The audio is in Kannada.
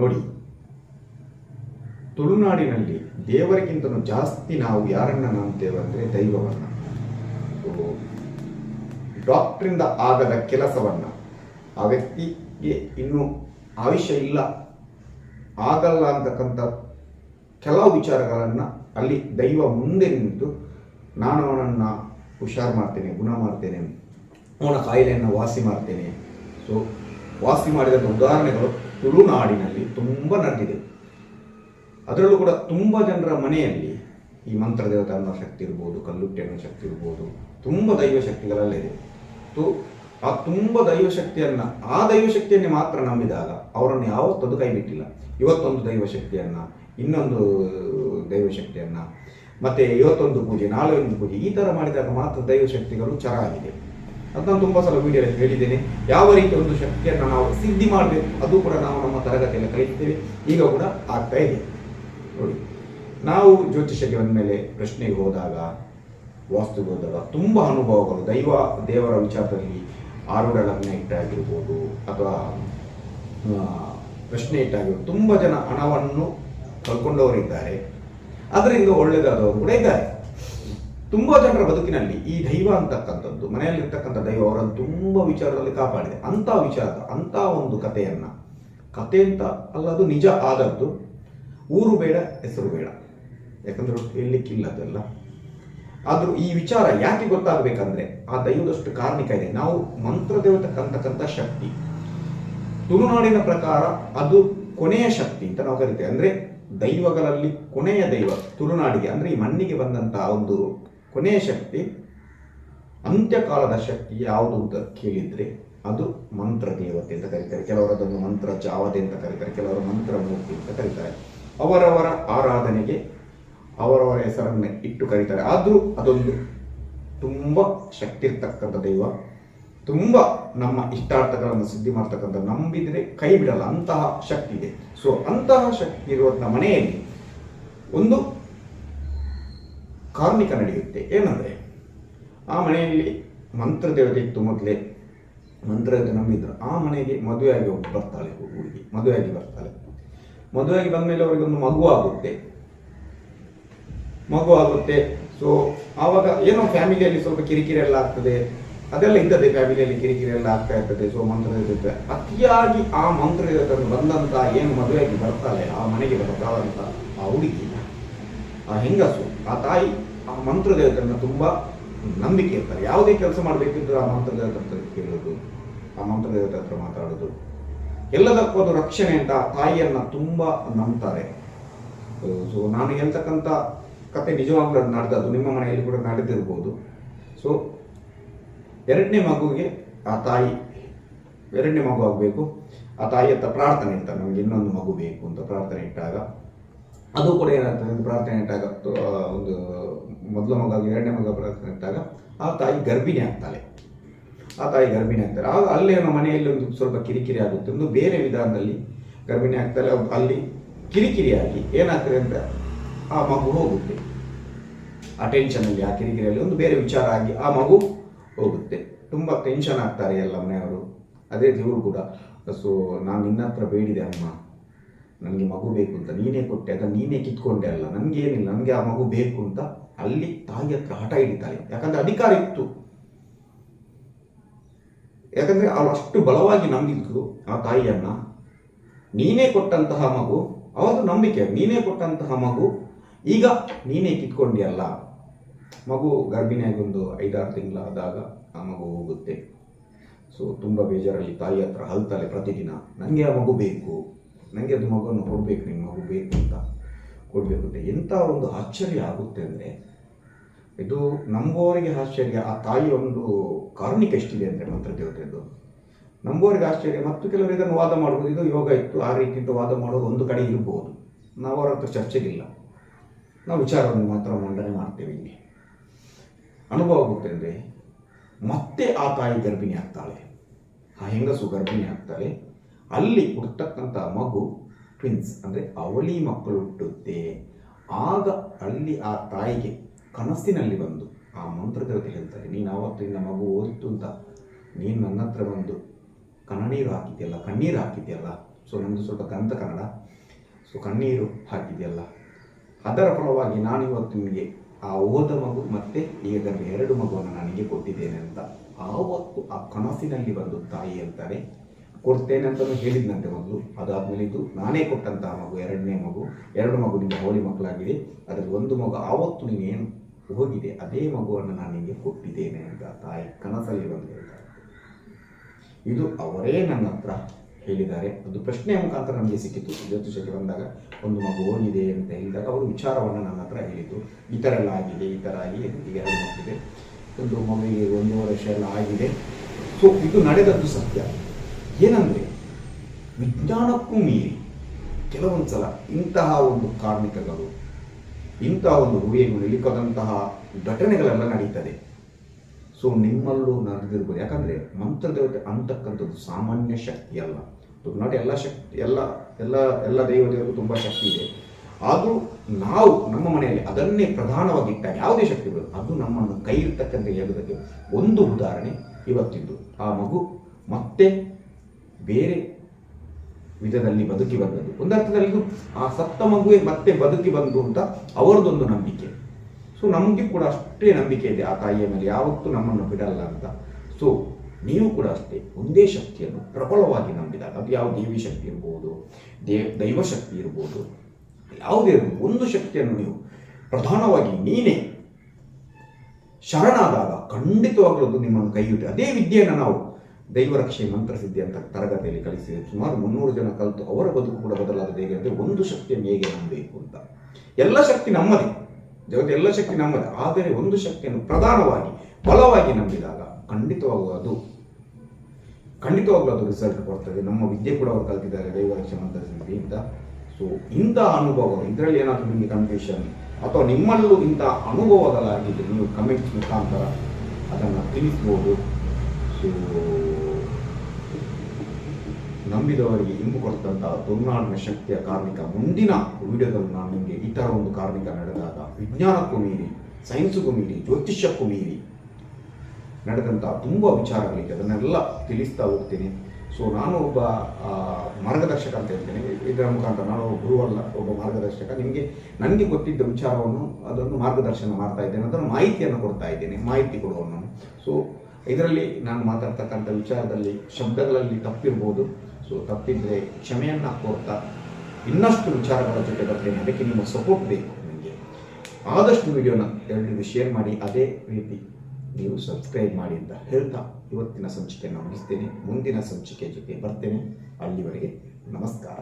ನೋಡಿ. ತುಳುನಾಡಿನಲ್ಲಿ ದೇವರಿಗಿಂತಲೂ ಜಾಸ್ತಿ ನಾವು ಯಾರನ್ನ ನಂಬ್ತೇವೆ ಅಂದರೆ ದೈವವನ್ನು. ಡಾಕ್ಟ್ರಿಂದ ಆಗದ ಕೆಲಸವನ್ನ. ಆ ವ್ಯಕ್ತಿಗೆ ಇನ್ನು ಆಯುಷ್ಯ ಇಲ್ಲ. ಆಗಲ್ಲ ಅಂತಕ್ಕಂಥ ಕೆಲವು ವಿಚಾರಗಳನ್ನು ಅಲ್ಲಿ ದೈವ ಮುಂದೆ ನಿಂತು ನಾನು ಅವನನ್ನು ಹುಷಾರು ಮಾಡ್ತೇನೆ, ಗುಣ ಮಾಡ್ತೇನೆ, ಅವನ ಕಾಯಿಲೆಯನ್ನು ವಾಸಿ ಮಾಡ್ತೇನೆ. ಸೊ ವಾಸಿ ಮಾಡಿದಂಥ ಉದಾಹರಣೆಗಳು ತುಳುನಾಡಿನಲ್ಲಿ ತುಂಬ ನಡೆದಿದೆ. ಅದರಲ್ಲೂ ಕೂಡ ತುಂಬ ಜನರ ಮನೆಯಲ್ಲಿ ಈ ಮಂತ್ರ ದೇವತೆ ಅನ್ನೋ ಶಕ್ತಿ ಇರ್ಬೋದು ಕಲ್ಲುಟ್ಟಿ ಅನ್ನೋ ಶಕ್ತಿ ಇರ್ಬೋದು, ತುಂಬ ದೈವ ಶಕ್ತಿಗಳಲ್ಲಿದೆ ತು, ಆ ತುಂಬ ದೈವಶಕ್ತಿಯನ್ನ ಆ ದೈವ ಶಕ್ತಿಯನ್ನೇ ಮಾತ್ರ ನಂಬಿದಾಗ ಅವರನ್ನು ಯಾವತ್ತದು ಕೈ ಬಿಟ್ಟಿಲ್ಲ ಇವತ್ತೊಂದು ದೈವಶಕ್ತಿಯನ್ನ ಇನ್ನೊಂದು ದೈವ ಶಕ್ತಿಯನ್ನು, ಮತ್ತೆ ಇವತ್ತೊಂದು ಪೂಜೆ, ನಾಳೆ ಒಂದು ಪೂಜೆ, ಈ ಥರ ಮಾಡಿದಾಗ ಮಾತ್ರ ದೈವಶಕ್ತಿಗಳು ಚರ ಆಗಿದೆ ಅದು ತುಂಬ ಸಲ ವಿಡಿಯೋದಲ್ಲಿ ಹೇಳಿದ್ದೇನೆ. ಯಾವ ರೀತಿ ಒಂದು ಶಕ್ತಿಯನ್ನು ನಾವು ಸಿದ್ಧಿ ಮಾಡಬೇಕು, ಅದು ಕೂಡ ನಾವು ನಮ್ಮ ತರಗತಿಯಲ್ಲಿ ಕಲಿತೇವೆ. ಈಗ ಕೂಡ ಆಗ್ತಾ ಇದೆ. ನೋಡಿ, ನಾವು ಜ್ಯೋತಿಷಕ್ಕೆ ಬಂದ ಮೇಲೆ ಪ್ರಶ್ನೆಗೆ ಹೋದಾಗ ವಾಸ್ತುಗೆ ಹೋದಾಗ ತುಂಬ ಅನುಭವಗಳು. ದೈವ, ದೇವರ ವಿಚಾರದಲ್ಲಿ ಆರೂಢ ಲಗ್ನ ಇಟ್ಟಾಗಿರ್ಬೋದು, ಅಥವಾ ಪ್ರಶ್ನೆ ಇಟ್ಟಾಗಿರ್ಬೋದು. ತುಂಬ ಜನ ಹಣವನ್ನು ಕಳ್ಕೊಂಡವರಿದ್ದಾರೆ. ಅದರಿಂದ ಒಳ್ಳೆಯದಾದವರು ಕೂಡ ಇದ್ದಾರೆ. ತುಂಬ ಜನರ ಬದುಕಿನಲ್ಲಿ ಈ ದೈವ ಅಂತಕ್ಕಂಥದ್ದು, ಮನೆಯಲ್ಲಿರ್ತಕ್ಕಂಥ ದೈವ ಅವರನ್ನು ತುಂಬ ವಿಚಾರದಲ್ಲಿ ಕಾಪಾಡಿದೆ. ಅಂಥ ವಿಚಾರ ಅಂತ ಒಂದು ಕಥೆಯನ್ನ. ಕತೆ ಅಂತ ಅಲ್ಲ ಅದು ನಿಜ ಆದದ್ದು, ಊರು ಬೇಡ, ಹೆಸರು ಬೇಡ. ಯಾಕಂದ್ರೆ ಹೇಳಲಿಕ್ಕಿಲ್ಲ ಅದೆಲ್ಲ. ಆದ್ರೂ ಈ ವಿಚಾರ ಯಾಕೆ ಗೊತ್ತಾಗಬೇಕಂದ್ರೆ, ಆ ದೈವದಷ್ಟು ಕಾರ್ಮಿಕ ಇದೆ. ನಾವು ಮಂತ್ರ ಅಂತಕ್ಕಂಥ ಶಕ್ತಿ. ತುಳುನಾಡಿನ ಪ್ರಕಾರ ಅದು ಕೊನೆಯ ಶಕ್ತಿ ಅಂತ ನಾವು ಕರಿತೇವೆ. ಅಂದ್ರೆ ದೈವಗಳಲ್ಲಿ ಕೊನೆಯ ದೈವ ತುಳುನಾಡಿಗೆ, ಅಂದ್ರೆ ಈ ಮಣ್ಣಿಗೆ ಬಂದಂತಹ ಒಂದು ಕೊನೆಯ ಶಕ್ತಿ, ಅಂತ್ಯಕಾಲದ ಶಕ್ತಿ ಯಾವುದು ಅಂತ ಕೇಳಿದ್ರೆ ಅದು ಮಂತ್ರ ದೇವತೆ ಅಂತ ಕರೀತಾರೆ. ಕೆಲವರು ಅದನ್ನು ಮಂತ್ರ ಜಾವತೆ ಅಂತ ಕರೀತಾರೆ, ಕೆಲವರು ಮಂತ್ರ ಮೂರ್ತಿ ಅಂತ ಕರೀತಾರೆ. ಅವರವರ ಆರಾಧನೆಗೆ ಅವರವರ ಹೆಸರನ್ನು ಇಟ್ಟು ಕರೀತಾರೆ. ಆದರೂ ಅದೊಂದು ತುಂಬ ಶಕ್ತಿ ಇರ್ತಕ್ಕಂಥ ದೈವ, ತುಂಬ ನಮ್ಮ ಇಷ್ಟಾರ್ಥಗಳನ್ನು ಸಿದ್ಧಿ ಮಾಡ್ತಕ್ಕಂಥ ನಂಬಿದರೆ ಕೈ ಬಿಡಲ್ಲ, ಅಂತಹ ಶಕ್ತಿ ಇದೆ. ಸೊ ಅಂತಹ ಶಕ್ತಿ ಇರುವಂಥ ಮನೆಯಲ್ಲಿ ಒಂದು ಕಾರ್ಮಿಕ ನಡೆಯುತ್ತೆ. ಏನಂದರೆ, ಆ ಮನೆಯಲ್ಲಿ ಮಂತ್ರ ದೇವತೆ ಇತ್ತು ಮೊದಲೇ. ಮಂತ್ರ ದೇವತೆ ನಂಬಿದ್ರು. ಆ ಮನೆಗೆ ಮದುವೆಯಾಗಿ ಒಬ್ಬ ಬರ್ತಾಳೆ ಹುಡುಗಿ. ಮದುವೆಯಾಗಿ ಬರ್ತಾಳೆ. ಮದುವೆಯಾಗಿ ಬಂದ್ಮೇಲೆ ಅವರಿಗೆ ಒಂದು ಮಗು ಆಗುತ್ತೆ. ಮಗು ಆಗುತ್ತೆ. ಸೊ ಆವಾಗ ಏನೋ ಫ್ಯಾಮಿಲಿಯಲ್ಲಿ ಸ್ವಲ್ಪ ಕಿರಿಕಿರಿ ಎಲ್ಲ ಆಗ್ತದೆ. ಅದೆಲ್ಲ ಇದ್ದದೆ ಫ್ಯಾಮಿಲಿಯಲ್ಲಿ ಕಿರಿಕಿರಿ ಎಲ್ಲ ಆಗ್ತಾ ಇರ್ತದೆ. ಸೊ ಮಂತ್ರದೇವತೆ ಅತಿಯಾಗಿ ಆ ಮಂತ್ರದೇವತನ ಜೊತೆ ಬಂದಂತ ಏನು ಮದುವೆಯಾಗಿ ಬರ್ತಾಳೆ, ಆ ಮನೆಗೆ ಬರ್ತಾಳಂತ ಆ ಹುಡುಗಿ ಆ ಹೆಂಗಸು, ಆ ತಾಯಿ ಆ ಮಂತ್ರ ದೇವತೆಯನ್ನು ತುಂಬಾ ನಂಬಿಕೆ ಇರ್ತಾರೆ. ಯಾವುದೇ ಕೆಲಸ ಮಾಡಬೇಕಿದ್ರು ಆ ಮಂತ್ರ ದೇವತೆ ಹತ್ರ ಕೇಳೋದು, ಆ ಮಂತ್ರ ದೇವತೆ ಹತ್ರ ಮಾತಾಡೋದು. ಎಲ್ಲದಕ್ಕೂ ಅದು ರಕ್ಷಣೆ ಅಂತ ಆ ತಾಯಿಯನ್ನು ತುಂಬಾ ನಂಬ್ತಾರೆ. ಸೊ ನಾನು ಹೇಳ್ತಕ್ಕಂಥ ಕತೆ ನಿಜವಾಗ್ಲೂ ನಡೆದದ್ದು. ನಿಮ್ಮ ಮನೆಯಲ್ಲಿ ಕೂಡ ನಡೆದಿರ್ಬೋದು. ಸೊ ಎರಡನೇ ಮಗುವಿಗೆ ಆ ತಾಯಿ, ಎರಡನೇ ಮಗು ಆಗಬೇಕು. ಆ ತಾಯಿ ಪ್ರಾರ್ಥನೆ ಇರ್ತಾರೆ. ನಮಗೆ ಇನ್ನೊಂದು ಮಗು ಬೇಕು ಅಂತ ಪ್ರಾರ್ಥನೆ ಇಟ್ಟಾಗ. ಅದು ಕೂಡ ಏನಾಗ್ತದೆ ಪ್ರಾರ್ಥನೆ ಇಟ್ಟಾಗ ಒಂದು ಮೊದಲ ಮಗ ಎರಡನೇ ಮಗ ಪ್ರಾರ್ಥನೆ ಇಟ್ಟಾಗ, ಆ ತಾಯಿ ಗರ್ಭಿಣಿ ಆಗ್ತಾಳೆ. ಆ ತಾಯಿ ಗರ್ಭಿಣಿ ಆಗ್ತಾರೆ ಆಗ ಅಲ್ಲೇನೋ ಮನೆಯಲ್ಲಿ ಒಂದು ಸ್ವಲ್ಪ ಕಿರಿಕಿರಿ ಆಗುತ್ತೆ. ಒಂದು ಬೇರೆ ವಿಧಾನದಲ್ಲಿ ಗರ್ಭಿಣಿ ಆಗ್ತಾಳೆ. ಅಲ್ಲಿ ಕಿರಿಕಿರಿಯಾಗಿ ಏನಾಗ್ತದೆ ಅಂತ ಆ ಮಗು ಹೋಗುತ್ತೆ. ಆ ಟೆನ್ಷನಲ್ಲಿ ಆ ಕಿರಿಕಿರಿಯಲ್ಲಿ ಒಂದು ಬೇರೆ ವಿಚಾರ ಆಗಿ ಆ ಮಗು ಹೋಗುತ್ತೆ. ತುಂಬ ಟೆನ್ಷನ್ ಆಗ್ತಾರೆ ಎಲ್ಲ ಮನೆಯವರು. ಅದೇ ದೇವರು ಕೂಡ. ಸೊ ನಾನು ನಿನ್ನ ಹತ್ರ ಬೇಡಿದೆ ಅಮ್ಮ. ನನಗೆ ಮಗು ಬೇಕು ಅಂತ ನೀನೇ ಕೊಟ್ಟೆ ಅದ ನೀನೇ ಕಿತ್ಕೊಂಡೆ ಅಲ್ಲ ನನಗೆ ಏನಿಲ್ಲ ನನಗೆ ಆ ಮಗು ಬೇಕು ಅಂತ ಅಲ್ಲಿ ತಾಯಿ ಹತ್ರ ಹಠ ಹಿಡಿತಾಳೆ. ಯಾಕಂದ್ರೆ ಅಧಿಕಾರ ಇತ್ತು. ಯಾಕಂದ್ರೆ ಅವಳು ಅಷ್ಟು ಬಲವಾಗಿ ನಂಬಿದ್ರು ಆ ತಾಯಿಯನ್ನ. ನೀನೇ ಕೊಟ್ಟಂತಹ ಮಗು ಅವತ್ತು ನಂಬಿಕೆ, ನೀನೇ ಕೊಟ್ಟಂತಹ ಮಗು, ಈಗ ನೀನೇ ಕಿತ್ಕೊಂಡಿಯಲ್ಲ ಮಗು ಗರ್ಭಿಣಿಯಾಗಿ ಒಂದು ಐದಾರು ತಿಂಗಳಾದಾಗ ಆ ಮಗು ಹೋಗುತ್ತೆ. ಸೊ ತುಂಬ ಬೇಜಾರಲ್ಲಿ ತಾಯಿ ಹತ್ರ ಹಲ್ತಾಳೆ ಪ್ರತಿದಿನ. ನನಗೆ ಆ ಮಗು ಬೇಕು. ನನಗೆ ಅದು ಮಗನ ಕೊಡಬೇಕು ನಿಮ್ಮ ಮಗು ಬೇಕು ಅಂತ ಕೊಡಬೇಕು ಅಂತ ಎಂಥ ಒಂದು ಆಶ್ಚರ್ಯ ಆಗುತ್ತೆ ಅಂದರೆ ಇದು ನಂಬುವವರಿಗೆ ಆಶ್ಚರ್ಯ, ಆ ತಾಯಿ ಒಂದು ಕಾರಣಿಕ ಎಷ್ಟಿದೆ ಅಂದರೆ ಮಂತ್ರ ದೇವತೆಯದು ನಂಬುವವರಿಗೆ ಆಶ್ಚರ್ಯ, ಮತ್ತು ಕೆಲವರು ಇದನ್ನು ವಾದ ಮಾಡ್ಬೋದು, ಇದು ಯೋಗ ಇತ್ತು, ಆ ರೀತಿಯಿಂದ ವಾದ ಮಾಡೋದು ಒಂದು ಕಡೆ ಇರ್ಬೋದು. ನಾವು ಅವರ ಹತ್ರ ಚರ್ಚೆಗಿಲ್ಲ. ನಾವು ವಿಚಾರವನ್ನು ಮಾತ್ರ ಮಂಡನೆ ಮಾಡ್ತೇವೆ ಇಲ್ಲಿ. ಅನುಭವ ಆಗುತ್ತೆ ಅಂದರೆ ಮತ್ತೆ ಆ ತಾಯಿ ಗರ್ಭಿಣಿ ಆಗ್ತಾಳೆ. ಆ ಹೆಂಗಸು ಗರ್ಭಿಣಿ ಆಗ್ತಾಳೆ. ಅಲ್ಲಿ ಹುಟ್ಟತಕ್ಕಂಥ ಮಗು ಟ್ವಿನ್ಸ್ ಅಂದರೆ ಅವಳಿ ಮಕ್ಕಳು ಹುಟ್ಟುತ್ತೆ ಆಗ ಅಲ್ಲಿ ಆ ತಾಯಿಗೆ ಕನಸಿನಲ್ಲಿ ಬಂದು, ಆ ಮಂತ್ರದೇವತೆ ಹೇಳ್ತಾರೆ, ನೀನು ಆವತ್ತಿನ ಮಗು ಓದಿತ್ತು ಅಂತ. ನೀನು ನನ್ನ ಹತ್ರ ಬಂದು ಕಣ್ಣೀರು ಹಾಕಿದೆಯಲ್ಲ ಕಣ್ಣೀರು ಹಾಕಿದೆಯಲ್ಲ? ಸೊ ನಮ್ಮದು ಸ್ವಲ್ಪ ಗಂಧ ಕನ್ನಡ. ಸೊ ಕಣ್ಣೀರು ಹಾಕಿದೆಯಲ್ಲ? ಅದರ ಫಲವಾಗಿ ನಾನಿವತ್ತು ನಿಮಗೆ ಆ ಓದ ಮಗು ಮತ್ತೆ ಈಗ ಎರಡು ಮಗುವನ್ನು ನನಗೆ ಕೊಟ್ಟಿದ್ದೇನೆ ಅಂತ. ಆವತ್ತು ಆ ಕನಸಿನಲ್ಲಿ ಬಂದು ತಾಯಿ ಅಂತಾರೆ ಕೊಡ್ತೇನೆ ಅಂತಲೂ ಹೇಳಿದ್ನಂತೆ ಮೊದಲು ಅದಾದಮೇಲೆ ಇದು ನಾನೇ ಕೊಟ್ಟಂತಹ ಮಗು, ಎರಡನೇ ಮಗು. ಎರಡು ಮಗು ನಿಮ್ಮ ಹೋಳಿ ಮಕ್ಕಳಾಗಿದೆ. ಅದರಲ್ಲಿ ಒಂದು ಮಗು ಆವತ್ತು ನೀನೇನು ಹೋಗಿದೆ, ಅದೇ ಮಗುವನ್ನು ನಾನು ನಿಮಗೆ ಕೊಟ್ಟಿದ್ದೇನೆ ಅಂತ ತಾಯಿ ಕನಸಲ್ಲಿ ಬಂದು ಹೇಳ್ತಾರೆ ಇದು ಅವರೇ ನನ್ನ ಹತ್ರ ಹೇಳಿದ್ದಾರೆ. ಅದು ಪ್ರಶ್ನೆಯ ಮುಖಾಂತರ ನಮಗೆ ಸಿಕ್ಕಿತು. ಜ್ಯೋತಿಷಕ್ಕೆ ಬಂದಾಗ ಒಂದು ಮಗು ಹೋಗಿದೆ ಅಂತ ಹೇಳಿದಾಗ ಅವರು ವಿಚಾರವನ್ನು ನನ್ನ ಹತ್ರ ಹೇಳಿದ್ದು. ಈ ಥರ ಎಲ್ಲ ಆಗಿದೆ, ಈ ಥರ ಆಗಿ ಈಗ ಎರಡು ಮಕ್ಕಳಿದೆ ಒಂದು ಮಗುವಿಗೆ ಒಂದೂವರೆ ವರ್ಷ ಎಲ್ಲ ಆಗಿದೆ. ಸೊ ಇದು ನಡೆದದ್ದು ಸತ್ಯ. ಏನಂದರೆ, ವಿಜ್ಞಾನಕ್ಕೂ ಮೀರಿ ಕೆಲವೊಂದು ಸಲ ಇಂತಹ ಒಂದು ಕಾರ್ಮಿಕಗಳು, ಇಂತಹ ಒಂದು ಹೂವಿಗೆ ಇಳಿಕದಂತಹ ಘಟನೆಗಳೆಲ್ಲ ನಡೀತದೆ. ಸೊ ನಿಮ್ಮಲ್ಲೂ ನಡೆದಿರ್ಬೋದು. ಯಾಕಂದರೆ, ಮಂತ್ರದೇವತೆ ಅಂತಕ್ಕಂಥದ್ದು ಸಾಮಾನ್ಯ ಶಕ್ತಿ ಅಲ್ಲ. ನಾಟ್ ಎಲ್ಲ ಶಕ್ತಿ, ಎಲ್ಲ ಎಲ್ಲ ಎಲ್ಲ ದೇವತೆಗಳಿಗೂ ತುಂಬ ಶಕ್ತಿ ಇದೆ. ಆದರೂ ನಾವು ನಮ್ಮ ಮನೆಯಲ್ಲಿ ಅದನ್ನೇ ಪ್ರಧಾನವಾಗಿಟ್ಟ ಯಾವುದೇ ಶಕ್ತಿ ಇರೋದು ಅದು ನಮ್ಮನ್ನು ಕೈ ಇರ್ತಕ್ಕಂಥ ಹೇಳುವುದಕ್ಕೆ ಒಂದು ಉದಾಹರಣೆ ಇವತ್ತಿದ್ದು. ಆ ಮಗು ಮತ್ತೆ ಬೇರೆ ವಿಧದಲ್ಲಿ ಬದುಕಿ ಬಂದದ್ದು. ಒಂದರ್ಥದಲ್ಲಿ ಇದು ಆ ಸತ್ತ ಮಗುವೆ ಮತ್ತೆ ಬದುಕಿ ಬಂದು ಅಂತ ಅವರದೊಂದು ನಂಬಿಕೆ. ಸೊ ನಮಗೆ ಕೂಡ ಅಷ್ಟೇ ನಂಬಿಕೆ ಇದೆ ಆ ತಾಯಿಯ ಮೇಲೆ. ಯಾವತ್ತೂ ನಮ್ಮನ್ನು ಬಿಡಲ್ಲ ಅಂತ. ಸೊ ನೀವು ಕೂಡ ಅಷ್ಟೇ ಒಂದೇ ಶಕ್ತಿಯನ್ನು ಪ್ರಬಲವಾಗಿ ನಂಬಿದಾಗ, ಅದು ಯಾವ ದೇವಿ ಶಕ್ತಿ ಇರ್ಬೋದು, ದೇ, ದೈವ ಶಕ್ತಿ ಇರ್ಬೋದು, ಯಾವುದೇ ಇರ್ಬೋದು, ಒಂದು ಶಕ್ತಿಯನ್ನು ನೀವು ಪ್ರಧಾನವಾಗಿ ನೀನೇ ಶರಣಾದಾಗ ಖಂಡಿತವಾಗಲೂ ಅದು ನಿಮ್ಮನ್ನು ಕೈಯುತ್ತೆ ಅದೇ ವಿದ್ಯೆಯನ್ನು ನಾವು ದೈವರಕ್ಷೆ ಮಂತ್ರಸಿದ್ಧಿ ಅಂತ ತರಗತಿಯಲ್ಲಿ ಕಲಿಸಿದೆ. ಸುಮಾರು ಮುನ್ನೂರು ಜನ ಕಲಿತು ಅವರ ಬದುಕು ಕೂಡ ಬದಲಾದ ಹೇಗೆ ಅಂದರೆ ಒಂದು ಶಕ್ತಿಯನ್ನು ಹೇಗೆ ನಂಬಬೇಕು ಅಂತ. ಎಲ್ಲ ಶಕ್ತಿ ನಮ್ಮದೇ. ಜಗತ್ತು ಎಲ್ಲ ಶಕ್ತಿ ನಮ್ಮದೇ. ಆದರೆ ಒಂದು ಶಕ್ತಿಯನ್ನು ಪ್ರಧಾನವಾಗಿ, ಬಲವಾಗಿ ನಂಬಿದಾಗ ಖಂಡಿತವಾಗೂ ಅದು, ಖಂಡಿತವಾಗ್ಲೂ ಅದು ರಿಸಲ್ಟ್ ಕೊಡ್ತದೆ. ನಮ್ಮ ವಿದ್ಯೆ ಕೂಡ ಅವರು ಕಲ್ತಿದ್ದಾರೆ ದೈವರಕ್ಷೆ ಮಂತ್ರಸಿದ್ಧಿ ಅಂತ. ಸೊ ಇಂಥ ಅನುಭವ ಇದರಲ್ಲಿ ಏನಾದರೂ ನಿಮಗೆ ಕನ್ಫ್ಯೂಷನ್ ಅಥವಾ ನಿಮ್ಮಲ್ಲೂ ಇಂಥ ಅನುಭವಗಳಾಗಿದ್ದು ನೀವು ಕಮೆಂಟ್ಸ್ ಮುಖಾಂತರ ಅದನ್ನು ತಿಳಿಸ್ಬೋದು. ಸೊ ನಂಬಿದವರಿಗೆ ಇಂಬು ಕೊಟ್ಟಂತಹ ತುಳುನಾಡಿನ ಶಕ್ತಿಯ ಕಾರ್ಮಿಕ ಮುಂದಿನ ವಿಡಿಯೋದಲ್ಲಿ ನಾನು ನಿಮಗೆ ಈ ಥರ ಒಂದು ಕಾರ್ಮಿಕ ನಡೆದಾಗ ವಿಜ್ಞಾನಕ್ಕೂ ಮೀರಿ ಸೈನ್ಸ್ಗೂ ಮೀರಿ, ಜ್ಯೋತಿಷ್ಯಕ್ಕೂ ಮೀರಿ ನಡೆದಂತಹ ತುಂಬ ವಿಚಾರಗಳಿಗೆ ಅದನ್ನೆಲ್ಲ ತಿಳಿಸ್ತಾ ಹೋಗ್ತೀನಿ. ಸೊ ನಾನು ಒಬ್ಬ ಮಾರ್ಗದರ್ಶಕ ಅಂತ ಹೇಳ್ತೇನೆ ಇದರ ಮುಖಾಂತರ ನಾನು ಒಬ್ಬ ಗುರು ಅಲ್ಲ, ಒಬ್ಬ ಮಾರ್ಗದರ್ಶಕ. ನಿಮಗೆ, ನನಗೆ ಗೊತ್ತಿದ್ದ ವಿಚಾರವನ್ನು ಅದನ್ನು ಮಾರ್ಗದರ್ಶನ ಮಾಡ್ತಾ ಇದ್ದೇನೆ. ಅದನ್ನು ಮಾಹಿತಿಯನ್ನು ಕೊಡ್ತಾ ಇದ್ದೇನೆ. ಮಾಹಿತಿ ಕೊಡುವನು ಸೊ ಇದರಲ್ಲಿ ನಾನು ಮಾತಾಡ್ತಕ್ಕಂಥ ವಿಚಾರದಲ್ಲಿ, ಶಬ್ದಗಳಲ್ಲಿ ತಪ್ಪಿರ್ಬೋದು. ಸೊ ತಪ್ಪಿದ್ರೆ ಕ್ಷಮೆಯನ್ನು ಕೋರ್ತಾ ಇನ್ನಷ್ಟು ವಿಚಾರಗಳ ಜೊತೆ ಬರ್ತೇನೆ. ಅದಕ್ಕೆ ನಿಮ್ಮ ಸಪೋರ್ಟ್ ಬೇಕು ನನಗೆ ಆದಷ್ಟು ವಿಡಿಯೋನ ಎಲ್ಲರಿಗೂ ಶೇರ್ ಮಾಡಿ. ಅದೇ ರೀತಿ ನೀವು ಸಬ್ಸ್ಕ್ರೈಬ್ ಮಾಡಿ ಅಂತ ಹೇಳ್ತಾ ಇವತ್ತಿನ ಸಂಚಿಕೆಯನ್ನು ಮುಗಿಸ್ತೇನೆ. ಮುಂದಿನ ಸಂಚಿಕೆ ಜೊತೆ ಬರ್ತೇನೆ. ಅಲ್ಲಿವರೆಗೆ ನಮಸ್ಕಾರ.